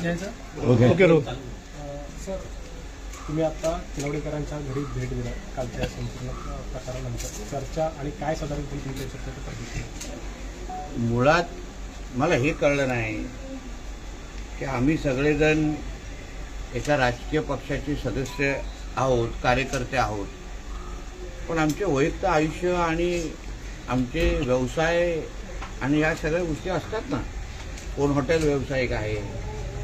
घ्यायचं? Okay. Okay रोग sir तुम्ही आता किनवडेकरांच्या घरी भेट दिला कालच्या संपूर्ण प्रकारानंतर. चर्चा आणि काय साधारणपणे तुमच्या शक्यतो प्रतिक्रिया मुळात मला हे कळलं नाही की आम्ही सगळेजण एका राजकीय पक्षाचे सदस्य आहोत कार्यकर्ते आहोत. पण आमचे वैयक्त आयुष्य आणि आमचे व्यवसाय आणि या सगळ्या गोष्टी असतात ना. कोण हॉटेल व्यावसायिक आहे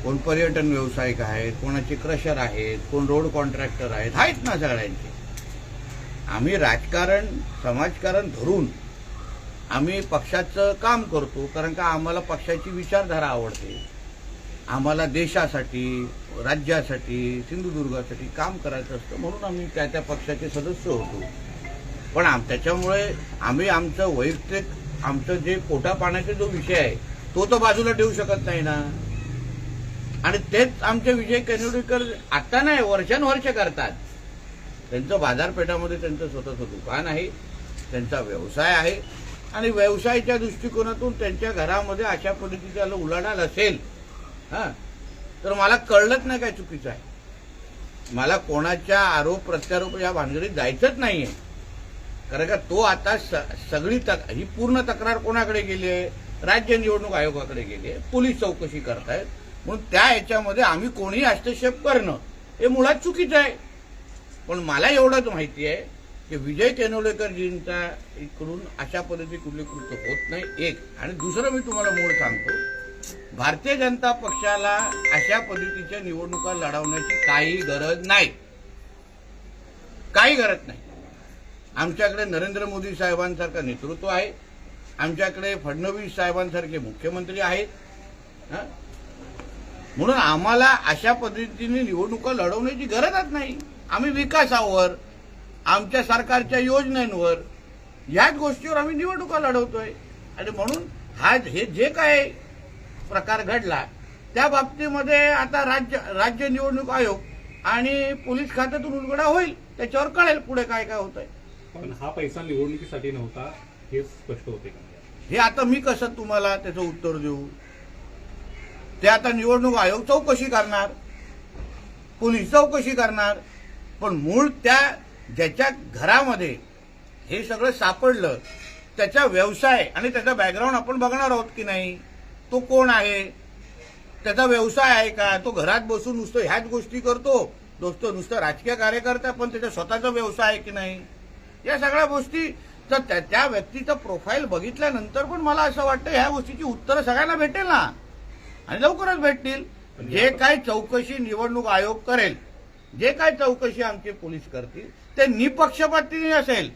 कोण पर्यटन व्यावसायिक आहेत कोणाचे क्रशर आहेत कोण रोड कॉन्ट्रॅक्टर आहेत आहेत ना सगळ्यांचे. आम्ही राजकारण समाजकारण धरून आम्ही पक्षाचं काम करतो कारण का आम्हाला पक्षाची विचारधारा आवडते. आम्हाला देशासाठी राज्यासाठी सिंधुदुर्गासाठी काम करायचं असतं म्हणून आम्ही त्या त्या पक्षाचे सदस्य होतो. पण आम त्याच्यामुळे आम्ही आमचं वैयक्तिक आमचं जे पोटा पाण्याचा जो विषय आहे तो तर बाजूला ठेवू शकत नाही ना. आणि तेच आमचे विजय कन्नडीकर आता नाही वर्षानुवर्ष करतात. त्यांचं बाजारपेठामध्ये त्यांचं स्वतःचं दुकान आहे त्यांचा व्यवसाय आहे. आणि व्यवसायाच्या दृष्टिकोनातून त्यांच्या घरामध्ये अशा पद्धतीचा उलाढाल असेल हां. तर मला कळलंच नाही काय चुकीचं आहे. मला कोणाच्या आरोप प्रत्यारोप या भानगडीत जायचंच नाहीये. कारण का तो आता स- सगळी तक ही पूर्ण तक्रार कोणाकडे गेली आहे? राज्य निवडणूक आयोगाकडे गेली आहे. पोलीस चौकशी करतायत. म्हणून त्या याच्यामध्ये आम्ही कोणीही हस्तक्षेप करणं हे मुळात चुकीचं आहे. पण मला एवढंच माहिती आहे की विजय तेनवलेकरजींचा इकडून अशा पद्धती कुठली कृत्य होत नाही. एक. आणि दुसरं मी तुम्हाला मूळ सांगतो. भारतीय जनता पक्षाला अशा पद्धतीच्या निवडणुका लढवण्याची काही गरज नाही. काही गरज नाही. आमच्याकडे नरेंद्र मोदी साहेबांसारखं नेतृत्व आहे. आमच्याकडे फडणवीस साहेबांसारखे मुख्यमंत्री आहेत. म्हणून आम्हाला अशा पद्धतीने निवडणुका लढवण्याची गरजच नाही. आम्ही विकासावर आमच्या सरकारच्या योजनांवर याच गोष्टीवर आम्ही निवडणुका लढवतोय. आणि म्हणून हा हे जे काय प्रकार घडला. त्या बाबतीमध्ये आता राज्य राज्य निवडणूक आयोग आणि पोलीस खात्यातून उलगडा होईल त्याच्यावर कळेल पुढे काय काय होत आहे पण हा पैसा निवडणुकीसाठी नव्हता हे स्पष्ट होते का? हे आता मी कसं तुम्हाला त्याचं उत्तर देऊ? ते आता निवडणूक आयोग चौकशी करणार पोलीस चौकशी करणार पण मूळ त्या ज्याच्या घरामध्ये हे सगळं सापडलं त्याचा व्यवसाय आणि त्याचा बॅकग्राऊंड आपण बघणार आहोत की नाही? तो कोण आहे? त्याचा व्यवसाय आहे का? तो घरात बसून नुसतं ह्याच गोष्टी करतो? नुसतं नुसतं राजकीय कार्यकर्ता पण त्याचा स्वतःचा व्यवसाय आहे की नाही? या सगळ्या गोष्टी तर त्या- त्या व्यक्तीचं प्रोफाईल बघितल्यानंतर पण मला असं वाटतं ह्या गोष्टीची उत्तरं सगळ्यांना भेटेल ना? आणि लवकरच भेटतील. जे काय चौकशी निवडणूक आयोग करेल जे काय चौकशी आमचे पोलीस करतील ते निपक्षपातीने असेल.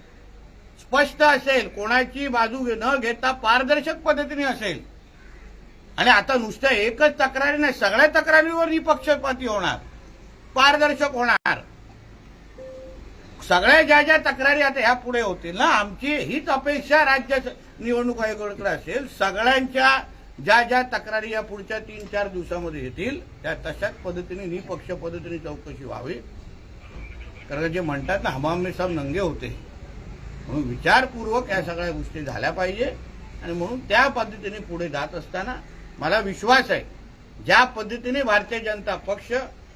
स्पष्ट असेल. कोणाची बाजू न घेता पारदर्शक पद्धतीने असेल. आणि आता नुसत्या एकच तक्रारी नाही सगळ्या तक्रारीवर निपक्षपाती होणार पारदर्शक होणार. सगळ्या ज्या ज्या तक्रारी आता ह्या पुढे होतील ना आमची हीच अपेक्षा राज्य निवडणूक आयोगाकडे असेल सगळ्यांच्या ज्या ज्या तक्रारी या पुढच्या तीन चार दिवसामध्ये येतील त्या तशाच पद्धतीने निपक्ष पद्धतीने चौकशी व्हावी. कारण जे म्हणतात ना हमामे साहेब नंगे होते. म्हणून विचारपूर्वक या सगळ्या गोष्टी झाल्या पाहिजे. आणि म्हणून त्या पद्धतीने पुढे जात असताना मला विश्वास आहे ज्या पद्धतीने भारतीय जनता पक्ष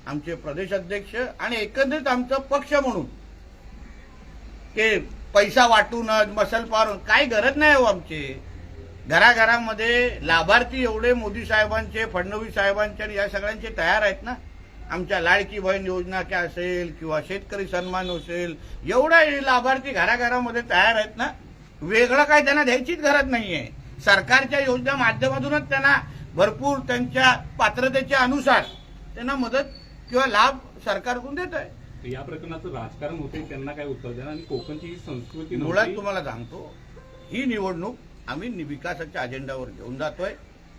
आमचे प्रदेश अध्यक्ष आणि एकंदरीत आमचं पक्ष म्हणून की पैसा वाटून मसल पारून काही गरज नाही हो आमची. घराघरामध्ये लाभार्थी एवढे मोदी साहेबांचे फडणवीस साहेबांचे आणि या सगळ्यांचे तयार आहेत ना. आमच्या लाडकी बहीण योजना काय असेल किंवा शेतकरी सन्मान असेल एवढ्या लाभार्थी घराघरामध्ये तयार आहेत ना. वेगळं काय त्यांना द्यायचीच गरज आहे सरकारच्या योजना माध्यमातूनच त्यांना भरपूर त्यांच्या पात्रतेच्या अनुसार त्यांना मदत किंवा लाभ सरकारकडून देत आहे तर या प्रकरणाचं राजकारण होते त्यांना काय उत्तर देणार? आणि कोकणची ही संस्कृती मुळात. तुम्हाला सांगतो ही निवडणूक आम्ही विकासाच्या अजेंडावर घेऊन जातोय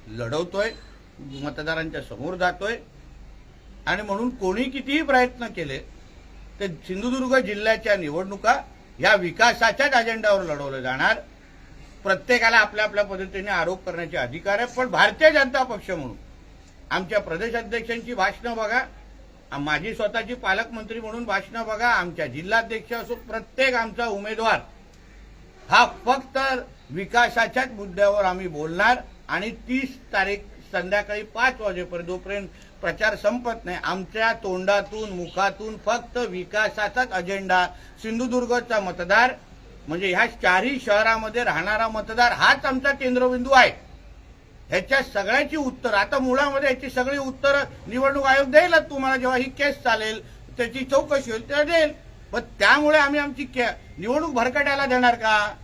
लढवतोय मतदारांच्या समोर जातोय. आणि म्हणून कोणी कितीही प्रयत्न केले ते सिंधुदुर्ग जिल्ह्याच्या निवडणुका या विकासाच्याच अजेंडावर लढवलं जाणार. प्रत्येकाला आपल्या आपल्या पद्धतीने आरोप करण्याचे अधिकार आहे पण भारतीय जनता पक्ष म्हणून आमच्या प्रदेशाध्यक्षांची भाषणं बघा. माझी स्वतःची पालकमंत्री म्हणून भाषणं बघा. आमच्या जिल्हाध्यक्ष असो प्रत्येक आमचा उमेदवार हा फक्त विकासाच्याच मुद्द्यावर आम्ही बोलणार आणि तीस तारीख संध्याकाळी पाच वाजेपर्यंत जोपर्यंत प्रचार संपत नाही आमच्या तोंडातून मुखातून फक्त विकासाचाच अजेंडा सिंधुदुर्गचा मतदार म्हणजे ह्या चारही शहरामध्ये राहणारा मतदार हाच आमचा केंद्रबिंदू आहे. ह्याच्या सगळ्याची उत्तर आता मुळामध्ये याची सगळी उत्तर निवडणूक आयोग देईलच तुम्हाला जेव्हा ही केस चालेल त्याची चौकशी होईल तेव्हा देईल. पण त्यामुळे आम्ही आमची के- निवडणूक भरकटायला देणार का?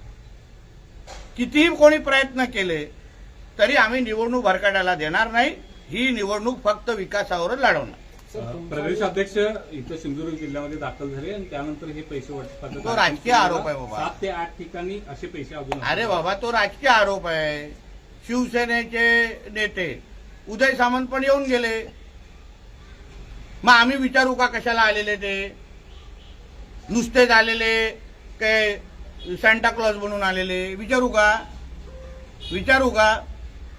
कितीही कोणी प्रयत्न केले तरी आम्ही निवडणूक भरकटायला देणार नाही. ही निवडणूक फक्त विकासावरच लढवणार. प्रदेश अध्यक्ष इथं सिंधुदुर्ग जिल्ह्यामध्ये दाखल झाले आणि त्यानंतर हे पैसे वाटप तो राजकीय आरोप आहे बाबा. सात ते आठ ठिकाणी असे पैसे अजून अरे बाबा तो राजकीय आरोप आहे. शिवसेनेचे नेते उदय सामंत पण येऊन गेले. मग आम्ही विचारू का कशाला आलेले ते? नुसतेच आलेले काय सॅन्टा क्लॉज बनून आलेले. विचारू का? विचारू का?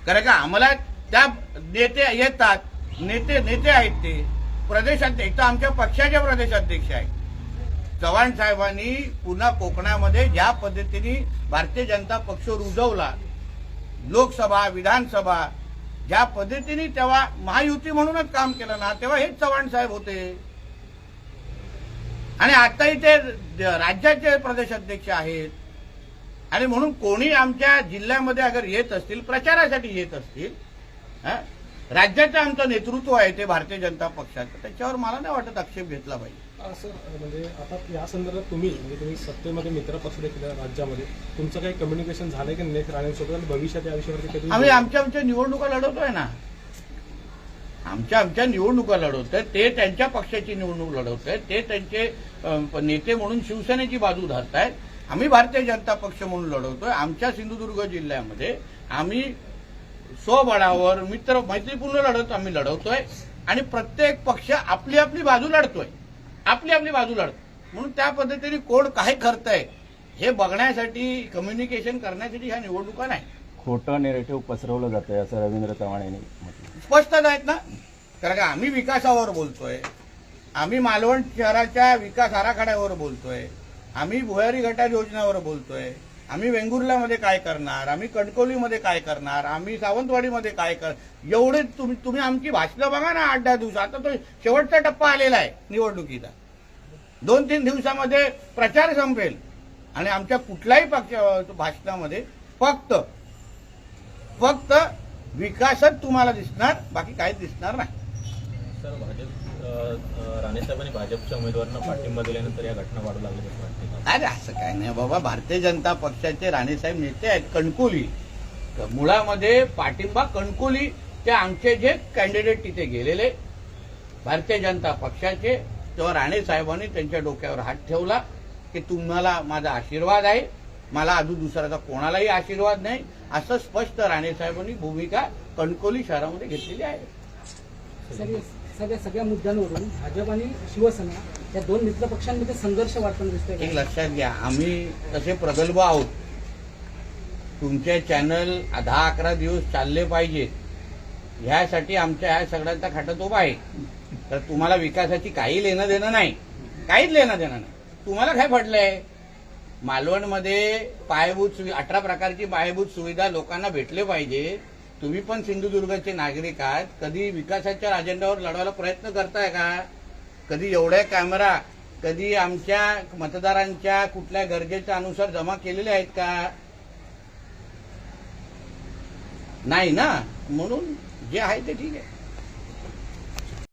कारण का आम्हाला त्या नेते येतात. नेते नेते आहेत ते. प्रदेशाध्यक्ष तर आमच्या पक्षाचे प्रदेशाध्यक्ष आहेत चव्हाण साहेबांनी पुन्हा कोकणामध्ये ज्या पद्धतीने भारतीय जनता पक्ष रुजवला लोकसभा विधानसभा ज्या पद्धतीने तेव्हा महायुती म्हणूनच काम केलं ना तेव्हा हेच चव्हाण साहेब होते आणि आताही ते राज्याचे प्रदेशाध्यक्ष आहेत आणि म्हणून कोणी आमच्या जिल्ह्यामध्ये अगर येत असतील प्रचारासाठी येत असतील हं? राज्याचं आमचं नेतृत्व आहे ते भारतीय जनता पक्षाचं त्याच्यावर मला नाही वाटत आक्षेप घेतला पाहिजे. सर म्हणजे आता या संदर्भात तुम्ही म्हणजे तुम्ही सत्तेमध्ये मित्र पक्ष देखील राज्यामध्ये तुमचं काही कम्युनिकेशन झालंय की नेट राणेंसोबत? आणि भविष्यात या विषयावरती कधी आम्ही आमच्या आमच्या निवडणुका लढवतोय ना. आमच्या आमच्या निवडणुका लढवतोय ते त्यांच्या पक्षाची निवडणूक लढवतोय ते त्यांचे नेते म्हणून शिवसेनेची बाजू धरतायत. आम्ही भारतीय जनता पक्ष म्हणून लढवतोय. आमच्या सिंधुदुर्ग जिल्ह्यामध्ये आम्ही स्वबळावर मित्र मैत्रीपूर्ण लढत आम्ही लढवतोय आणि प्रत्येक पक्ष आपली आपली बाजू लढतोय. आपली आपली बाजू लढत म्हणून त्या पद्धतीने कोण काय करतंय हे बघण्यासाठी कम्युनिकेशन करण्यासाठी ह्या निवडणुका नाही. खोटं नेरेटिव्ह पसरवलं जातंय असं रवींद्र चव्हाण यांनी स्पष्टच आहेत ना? कारण का आम्ही विकासावर बोलतोय. आम्ही मालवण शहराच्या विकास आराखड्यावर बोलतोय. आम्ही भुयारी गटार योजनेवर बोलतोय. आम्ही वेंगुर्ल्यामध्ये काय करणार? आम्ही कणकवलीमध्ये काय करणार? आम्ही सावंतवाडीमध्ये काय कर? एवढे तुम्ही तुम्ही आमची भाषणं बघा ना आठ दहा दिवस आता तो शेवटचा टप्पा आलेला आहे निवडणुकीचा. दोन तीन दिवसामध्ये प्रचार संपेल. आणि आमच्या कुठल्याही पक्ष भाषणामध्ये फक्त फक्त विकासच तुम्हाला दिसणार बाकी काहीच दिसणार नाही. सर भाजप राणेसाहेबांनी भाजपच्या उमेदवारांना पाठिंबा दिल्यानंतर या घटना वाढू लागल्या असं वाटते का? अरे असं काय नाही बाबा भारतीय जनता पक्षाचे राणेसाहेब नेते आहेत कणकोली. मुळामध्ये पाठिंबा कणकोली ते आमचे जे कॅन्डिडेट तिथे गेलेले भारतीय जनता पक्षाचे तेव्हा राणे साहेबांनी त्यांच्या डोक्यावर हात ठेवला की तुम्हाला माझा आशीर्वाद आहे मला अजून दुसऱ्याचा कोणालाही आशीर्वाद नाही असं स्पष्ट राणे साहेबांनी भूमिका कणकोली शहरामध्ये घेतलेली आहे. सगळ्या सगळ्या सगळ्या मुद्द्यांवरून भाजप आणि शिवसेना या दोन मित्र पक्षांमध्ये संघर्ष वाढताना दिसतोय एक लक्षात घ्या आम्ही तसे प्रगल्भ आहोत. तुमचे चॅनल दहा अकरा दिवस चालले पाहिजेत ह्यासाठी आमच्या ह्या सगळ्यांचा खाटत उभा आहे. तर तुम्हाला विकासाची काही लेणं देणं नाही. काहीच लेणं देणं नाही. तुम्हाला काय पडलंय मालवणमध्ये पायाभूत सुविधा अठरा प्रकारची पायाभूत सुविधा लोकांना भेटले पाहिजे. तुम्ही पण सिंधुदुर्गचे नागरिक आहात. कधी विकासाच्या अजेंड्यावर लढवायला प्रयत्न करताय का? कधी एवढ्या कॅमेरा कधी आमच्या मतदारांच्या कुठल्या गरजेच्या अनुसार जमा केलेले आहेत का? नाही ना? म्हणून जे आहे ते ठीक आहे.